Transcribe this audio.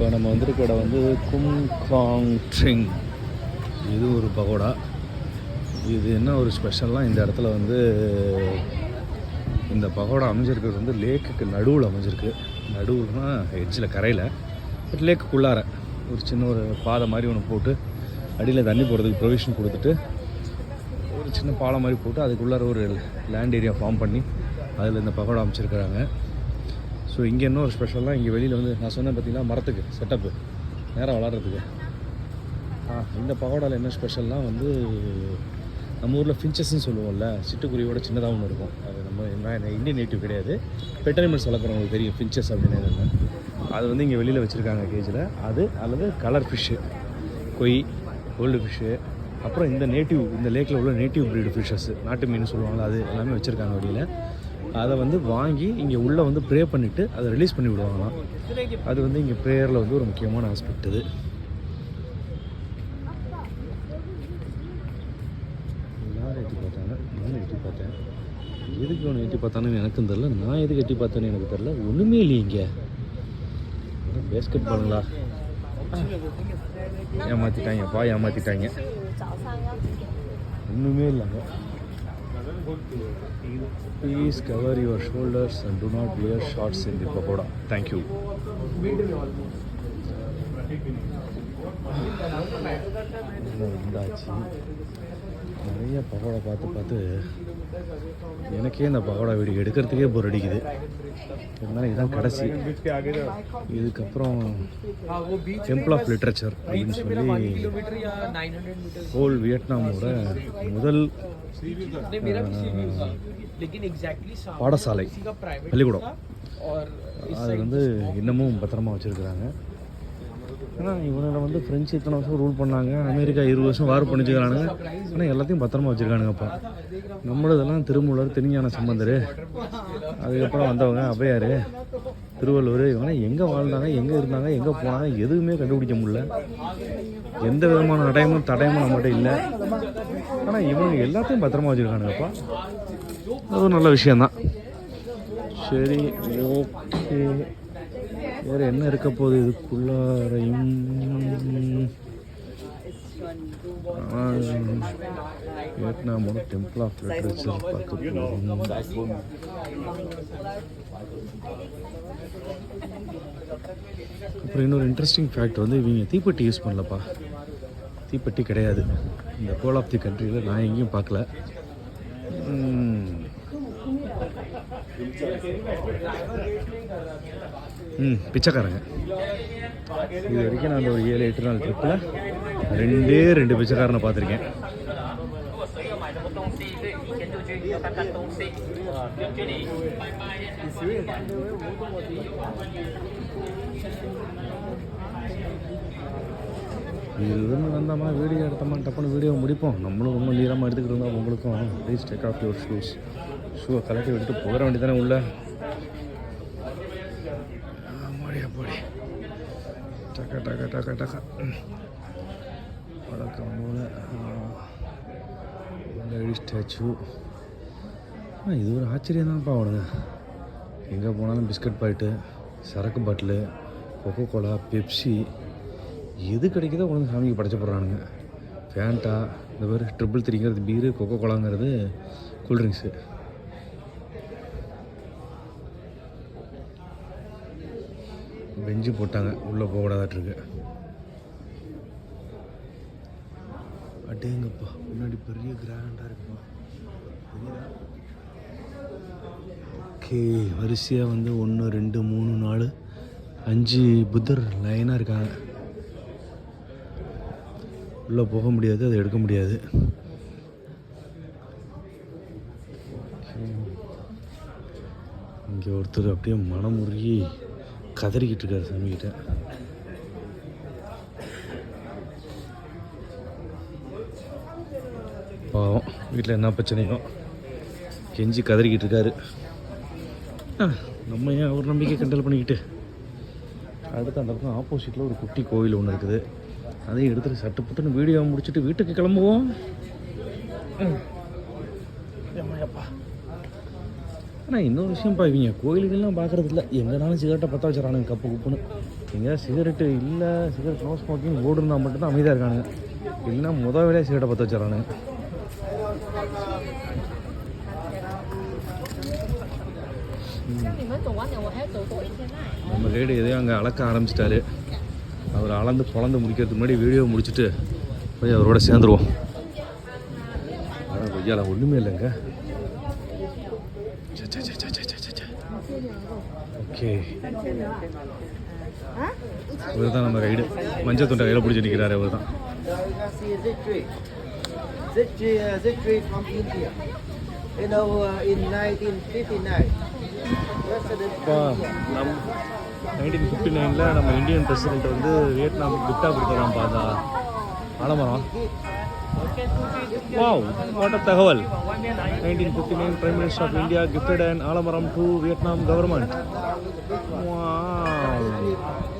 இப்போ நம்ம வந்திருக்க இடம் வந்து கும்காங் ட்ரிங். இது ஒரு பகோடா. இது என்ன ஒரு ஸ்பெஷல்லாம் இந்த இடத்துல வந்து இந்த பகோடா அமைஞ்சிருக்கிறது வந்து லேக்குக்கு நடுவில் அமைஞ்சிருக்கு. நடுவுலனா எட்ஜில் கரையில். பட் லேக்குக்குள்ளார ஒரு சின்ன ஒரு பாதை மாதிரி ஒன்று போட்டு அடியில் தண்ணி போகிறதுக்கு ப்ரொவிஷன் கொடுத்துட்டு ஒரு சின்ன பாலம் மாதிரி போட்டு அதுக்குள்ளார ஒரு லேண்ட் ஏரியா ஃபார்ம் பண்ணி அதில் இந்த பகோடா அமைச்சிருக்கிறாங்க. ஸோ இங்கே இன்னொரு ஒரு ஸ்பெஷலாக இங்கே வெளியில் வந்து நான் சொன்னேன் பார்த்தீங்கன்னா மரத்துக்கு செட்டப்பு நேராக வளர்கிறதுக்கு ஆ இந்த பகோடாவில் என்ன ஸ்பெஷல்னால் வந்து நம்ம ஊரில் ஃபின்ச்சஸ்ன்னு சொல்லுவோம்ல சிட்டுக்குருவியோட சின்னதாக ஒன்று இருக்கும். அது நம்ம என்ன இந்தியன் நேட்டிவ் கிடையாது. பெட்டனிமல்ஸ் வளர்க்குறவங்களுக்கு தெரியும் ஃபின்ச்சஸ் அப்படின்னு அது வந்து இங்கே வெளியில் வச்சுருக்காங்க கேஜில் அது அல்லது colour fish koi gold fish அப்புறம் இந்த நேட்டிவ் இந்த லேக்கில் உள்ள நேட்டிவ் ப்ரீடு ஃபிஷ்ஷஸ் நாட்டு மீன் சொல்லுவாங்கள்ல அது எல்லாமே வச்சுருக்காங்க வெளியில். அதை வந்து வாங்கி இங்கே உள்ளே வந்து ப்ரே பண்ணிவிட்டு அதை ரிலீஸ் பண்ணி விடுவாங்களாம். அது வந்து இங்கே ப்ரேயரில் வந்து ஒரு முக்கியமான ஆஸ்பெக்ட் இது. எல்லாரும் எட்டி பார்த்தாங்க? நானும் எட்டி பார்த்தேன். எதுக்கு ஒன்று எட்டி பார்த்தானு எனக்கும் தெரில நான் எதுக்கு எட்டி பார்த்தேன்னு எனக்கு தெரில ஒன்றுமே இல்லையே இங்கே. பேஸ்கெட் பாலுங்களா ஏமாற்றிட்டாங்கப்பா ஏமாற்றிட்டாங்க ஒன்றுமே இல்லைங்க please cover your shoulders and do not wear shorts in the pagoda thank you வந்தாச்சு நிறைய பகோடா பார்த்து பார்த்து எனக்கே இந்த பகோடா வீடியோ எடுக்கிறதுக்கே போர் அடிக்குது. இருந்தாலும் இதுதான் கடைசி. இதுக்கப்புறம் டெம்பிள் ஆஃப் லிட்ரேச்சர் அப்படின்னு சொல்லி ஹோல் வியட்நாமோட முதல் பாடசாலை பள்ளிக்கூடம். அது வந்து இன்னமும் பத்திரமா வச்சுருக்குறாங்க. ஏன்னா இவனுங்களை வந்து ஃப்ரெஞ்சு இத்தனை வருஷம் ரூல் பண்ணாங்க. அமெரிக்கா இருபது வருஷம் வார் பண்ணிச்சுக்கிறானுங்க. ஆனால் எல்லாத்தையும் பத்திரமா வச்சுருக்கானுங்கப்பா. நம்மளதெல்லாம் திருமூலர் திருஞான சம்பந்தர். அதுக்கப்புறம் வந்தவங்க அவையார் திருவள்ளுவர் இவங்க எங்கே வாழ்ந்தாங்க எங்கே இருந்தாங்க எங்கே போனாங்க எதுவுமே கண்டுபிடிக்க முடியல. எந்த விதமான அடையமும் தடயமும் நம்மகிட்ட இல்லை. ஆனால் இவங்க எல்லாத்தையும் பத்திரமா வச்சுருக்கானுங்கப்பா. அது ஒரு நல்ல விஷயந்தான் சரி ஓகே. வேறு என்ன இருக்க போகுது? இதுக்குள்ளாரையும் வியட்நாமோட டெம்பிள் ஆஃப் லிட்ரேச்சர் பார்க்க போகிறோம் அப்புறம் இன்னொரு இன்ட்ரெஸ்டிங் ஃபேக்ட் வந்து இவங்க தீப்பெட்டி யூஸ் பண்ணலப்பா. தீப்பெட்டி கிடையாது. இந்த கோல் ஆஃப் தி கண்ட்ரியில் நான் எங்கேயும் பார்க்கல. ம் பிச்சைக்காரங்க. இது வரைக்கும் நான் ஒரு ஏழு எட்டு நாள் ட்ரிப்பில் ரெண்டே ரெண்டு பிச்சைக்காரனை பார்த்துருக்கேன். இதுன்னு வந்தோமா வீடியோ எடுத்தோம்மா டப்புன்னு வீடியோ முடிப்போம். நம்மளும் ரொம்ப நீளமாக எடுத்துக்கிட்டு இருந்தோம் உங்களுக்கும் please take off your shoes ஷூவை கலட்டி விட்டுட்டு போகிற வேண்டியதானே உள்ள? ஆமாடி அப்படி. டக்கா டக்க டக்கா டக்கா. வழக்கம் போல் லேடி ஸ்டாச்சு இது ஒரு ஆச்சரியம் தான்ப்பா அவனுங்க எங்கே போனாலும் பிஸ்கட் பாயிட்டு சரக்கு பாட்டிலு கொக்கோ கோலா பெப்சி எது கிடைக்குதோ உனக்கு சாமிக்கு படைச்ச போடுறானுங்க. ஃபேண்டா இந்த மாதிரி ட்ரிபிள் த்ரீங்கிறது பீரு கொக்கோ கோலாங்கிறது கூல்ட்ரிங்க்ஸு பெஞ்சு போட்டாங்க. உள்ளே போகக்கூடாதாட்டிருக்கு. அட்டேங்கப்பா முன்னாடி பெரிய கிராண்டாக இருக்குப்பா ஓகே வரிசையாக வந்து ஒன்று ரெண்டு மூணு நாலு அஞ்சு புத்தர் லைனாக இருக்காங்க. உள்ளே போக முடியாது அதை எடுக்க முடியாது. இங்கே ஒருத்தர் அப்படியே மனமுருகி கதறிக்கிட்டு இருக்காரு சாமிக்கிட்ட பாவம் வீட்டில் என்ன பிரச்சனையோ. கெஞ்சி கதறிக்கிட்டு இருக்காரு. ஆ, நம்ம ஏன் ஒரு நம்பிக்கை கண்டல் பண்ணிக்கிட்டு? அடுத்து அந்த பக்கம் ஆப்போசிட்டில் ஒரு குட்டி கோவில் ஒன்று இருக்குது. அதையும் எடுத்துட்டு சட்டு புட்டுன்னு வீடியோ முடிச்சுட்டு வீட்டுக்கு கிளம்புவோம். ஆனால் இன்னொரு விஷயம்ப்பா இவங்க கோயிலுக்கெல்லாம் பார்க்கறது இல்லை எங்கேனாலும் சிகரெட்டை பற்ற வச்சுறானுங்க கப்பு குப்புன்னு. இங்கே சிகரெட்டு இல்லை சிகரெட் நோ ஸ்மோக்கிங் இருந்தால் மட்டும்தான் அமைதியாக இருக்கானுங்க. இல்லைன்னா முத வேலையாக சிகரெட்டை பற்ற வச்சிடறானுங்க நம்ம கைடு எதையும் அங்கே அளக்க ஆரம்பிச்சிட்டாரு. அவர் அளந்து பொழந்து முடிக்கிறதுக்கு முன்னாடி வீடியோ முடிச்சுட்டு போய் அவரோட சேர்ந்துருவோம். ஆனால் கொய்யால ஒன்றுமே இல்லைங்க. ஓகே இவர் தான் நம்ம கைடு மஞ்சள் தொண்டை கையில் பிடிச்சி நிற்கிறாரு அவர் தான் see Z3. Z3, Z3 from India. You know, in 1959. President இப்போ நம் நைன்டீன் ஃபிஃப்டி நைனில் நம்ம இந்தியன் பிரசிடென்ட் வந்து வியட்நாமுக்கு கிஃப்டாக கொடுத்துறான் பார்த்தா ஆலமரம் Wow, what a tahol. 1959 Prime Minister of India gifted an alamaram to Vietnam government. Wow.